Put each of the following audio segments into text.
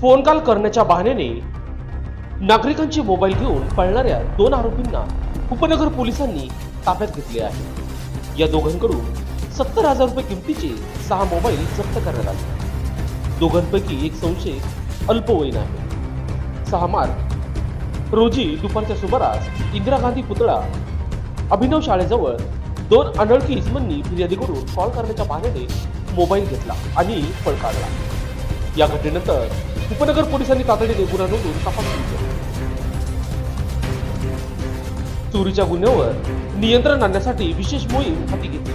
Phone call करण्याच्या बहाण्याने नागरिकांचे मोबाईल घेऊन पळणाऱ्या दोन आरोपींना उपनगर पोलिसांनी ताब्यात घेतले आहे. या दोघांकडून सत्तर हजार रुपये किमतीचे सहा मोबाईल जप्त करण्यात आले. दोघांपैकी एक संशयित अल्पवयीन आहे. सहा मार्च रोजी दुपारच्या सुमारास इंदिरा गांधी पुतळा अभिनव शाळेजवळ दोन अनोळखी इस्मांनी फिर्यादीकडून कॉल करण्याच्या बहाण्याने मोबाईल घेतला आणि पळ काढला. या घटनेनंतर उपनगर पोलिसांनी तातडीने गुन्हा नोंदवून तपास सुरू केला. चोरीच्या गुन्ह्यावर नियंत्रण आणण्यासाठी विशेष मोहीम हाती घेतली.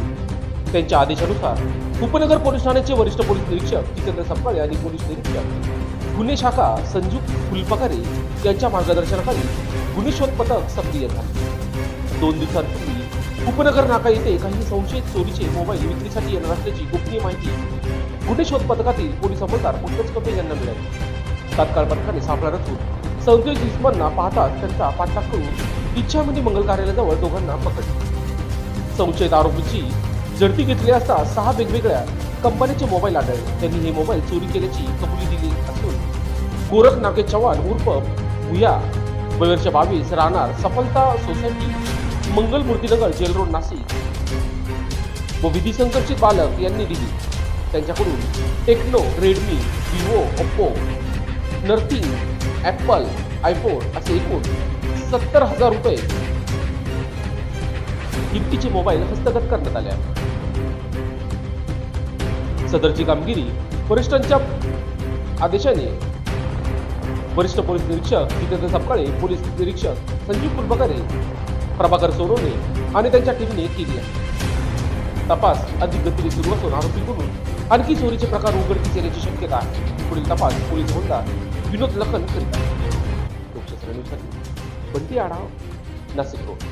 त्यांच्या आदेशानुसार उपनगर पोलीस ठाण्याचे वरिष्ठ पोलीस निरीक्षक जितेंद्र सपकाळे आणि पोलीस निरीक्षक गुन्हे शाखा संजू फुलपकारे यांच्या मार्गदर्शनाखाली गुन्हे शोध पथक सक्रिय झाले. दोन दिवसांपूर्वी उपनगर नाका येथे काही संशयित चोरीचे मोबाईल विक्रीसाठी येणार असल्याची गोपनीय माहिती गुन्हे शोध पथकातील पोलीस अंमलदार पंकज कपे यांना मिळाली. तात्काळ पथकाने सापळा रचून संशयित दुश्मनना पाहताच त्यांचा पाठलाग करून इच्छामध्ये मंगल कार्यालयाजवळ दोघांना पकडले. संशयित आरोपीची झडती घेतली असता सहा वेगवेगळ्या कंपनीचे मोबाईल आढळले. त्यांनी हे मोबाईल चोरी केल्याची कबुली दिली असून गोरख नाके चव्हाण उर्फ भुया वयवर्ष बावीस राहणार Safalta society Mangal Murtinagar jail road Nashik. व विधी संकर्षित बालक यांनी दिली. त्यांच्याकडून Tecno Redmi Vivo Oppo Nothing Apple iPhone असे एकूण सत्तर हजार रुपये किमतीचे मोबाईल हस्तगत करण्यात आले सदरची कामगिरी वरिष्ठांच्या आदेशाने. वरिष्ठ पोलीस निरीक्षक जितेंद्र सपकाळे पोलीस निरीक्षक संजीव कुलबकारे प्रभाकर सोनवणे आणि त्यांच्या टीमने केली आहे. तपास अधिक गतीने सुरू असून आरोपीकडून आणखी चोरीचे प्रकार उघडकीस येण्याची शक्यता आहे. पुढील तपास पोलीस होंडा विनोद लखन करीत आहेत. लोकशास्त्र न्यूजसाठी आढाव नाशिक रोड.